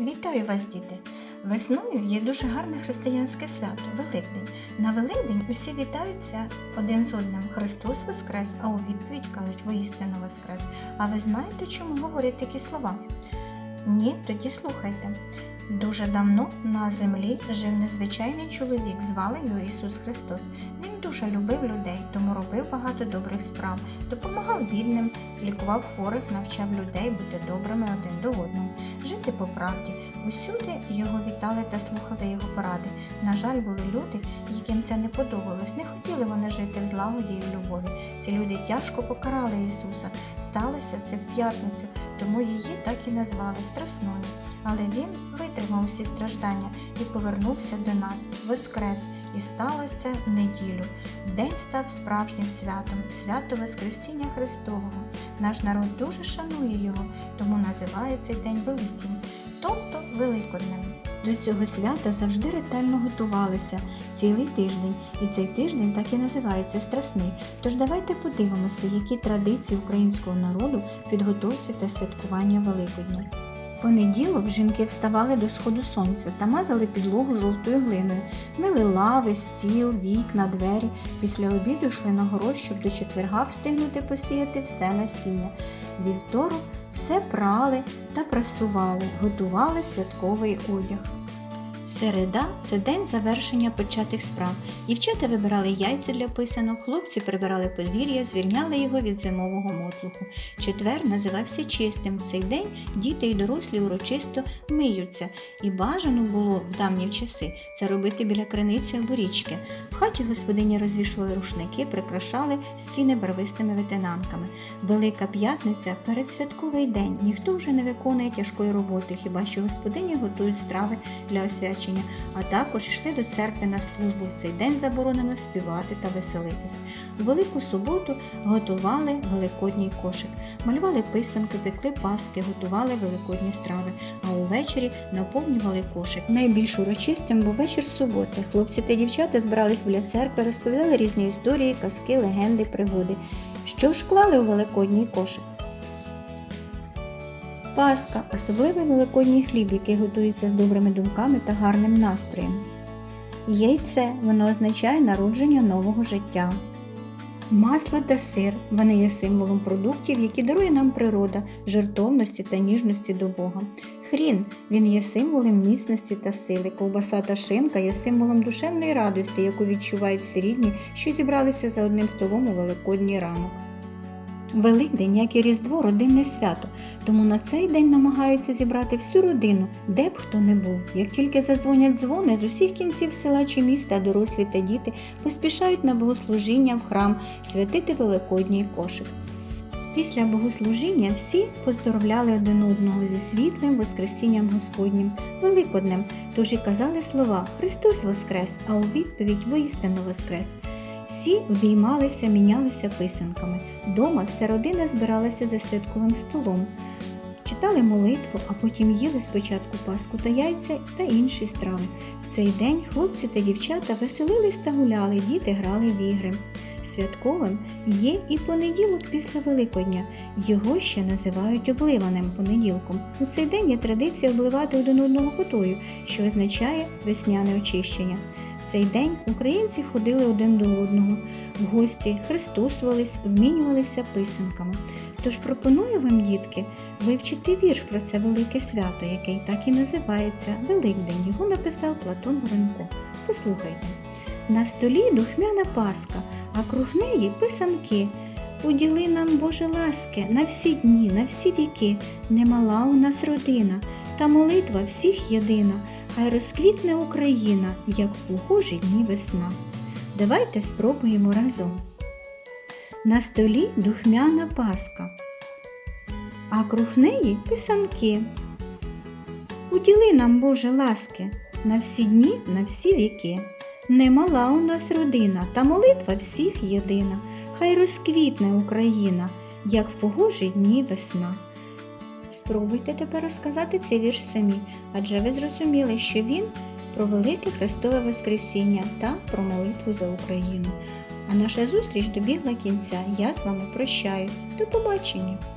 Вітаю вас, діти! Весною є дуже гарне християнське свято Великдень. На Великдень усі вітаються один з одним. Христос Воскрес, а у відповідь кажуть воістину Воскрес. А ви знаєте, чому говорять такі слова? Ні, тоді слухайте. Дуже давно на землі жив незвичайний чоловік, звали його Ісус Христос. Він дуже любив людей, тому робив багато добрих справ, допомагав бідним, лікував хворих, навчав людей бути добрими один до одного, жити по правді. Усюди його вітали та слухали його поради. На жаль, були люди, яким це не подобалось. Не хотіли вони жити в злагоді і в любові. Ці люди тяжко покарали Ісуса. Сталося це в п'ятницю, тому її так і назвали страсною. Але він витримав усі страждання і повернувся до нас, воскрес, і сталося в неділю. День став справжнім святом, свято Воскресіння Христового. Наш народ дуже шанує його, тому називає цей день Великим, тобто Великоднем. До цього свята завжди ретельно готувалися цілий тиждень, і цей тиждень так і називається Страсний. Тож давайте подивимося, які традиції українського народу підготовці та святкування Великодня. Понеділок жінки вставали до сходу сонця та мазали підлогу жовтою глиною, мили лави, стіл, вікна, двері. Після обіду йшли на город, щоб до четверга встигнути посіяти все насіння. Вівторок все прали та прасували, готували святковий одяг. Середа це день завершення початих справ. Дівчата вибирали яйця для писанок, хлопці прибирали подвір'я, звільняли його від зимового мотлуху. Четвер називався чистим. В цей день діти і дорослі урочисто миються, і бажано було в давні часи це робити біля криниці або річки. В хаті господині розвішували рушники, прикрашали стіни барвистими витинанками. Велика п'ятниця передсвятковий день. Ніхто вже не виконує тяжкої роботи, хіба що господині готують страви для освячення, а також йшли до церкви на службу. В цей день заборонено співати та веселитись. У Велику суботу готували великодній кошик, малювали писанки, пекли паски, готували великодні страви, а увечері наповнювали кошик. Найбільш урочистим був вечір суботи. Хлопці та дівчата збирались біля церкви, розповідали різні історії, казки, легенди, пригоди. Що ж клали у великодній кошик? Паска особливий великодній хліб, який готується з добрими думками та гарним настроєм. Яйце воно означає народження нового життя. Масло та сир вони є символом продуктів, які дарує нам природа, жертовності та ніжності до Бога. Хрін він є символом міцності та сили. Ковбаса та шинка є символом душевної радості, яку відчувають всі рідні, що зібралися за одним столом у великодній ранок. Великдень, як і Різдво, родинне свято, тому на цей день намагаються зібрати всю родину, де б хто не був. Як тільки задзвонять дзвони, з усіх кінців села чи міста дорослі та діти поспішають на богослужіння в храм святити великодній кошик. Після богослужіння всі поздоровляли один одного зі світлим Воскресінням Господнім, Великоднем, тож і казали слова Христос Воскрес, а у відповідь воістину Воскрес. Всі обіймалися, мінялися писанками. Дома вся родина збиралася за святковим столом. Читали молитву, а потім їли спочатку паску та яйця та інші страви. В цей день хлопці та дівчата веселились та гуляли, діти грали в ігри. Святковим є і понеділок після Великодня. Його ще називають обливаним понеділком. У цей день є традиція обливати один одного водою, що означає весняне очищення. Цей день українці ходили один до одного, в гості хрестосувались, обмінювалися писанками. Тож пропоную вам, дітки, вивчити вірш про це велике свято, який так і називається Великдень. Його написав Платон Воронко. Послухайте. На столі духмяна паска, а круг неї писанки. Уділи нам, Боже ласки, на всі дні, на всі віки, немала у нас родина, та молитва всіх єдина, хай розквітне Україна, як в погожі дні весна. Давайте спробуємо разом. На столі духмяна паска, а круг неї писанки. Уділи нам, Боже ласки, на всі дні, на всі віки. Немала у нас родина, та молитва всіх єдина. Хай розквітне Україна, як в погожі дні весна. Спробуйте тепер розказати цей вірш самі, адже ви зрозуміли, що він про велике Христове Воскресіння та про молитву за Україну. А наша зустріч добігла кінця. Я з вами прощаюсь. До побачення!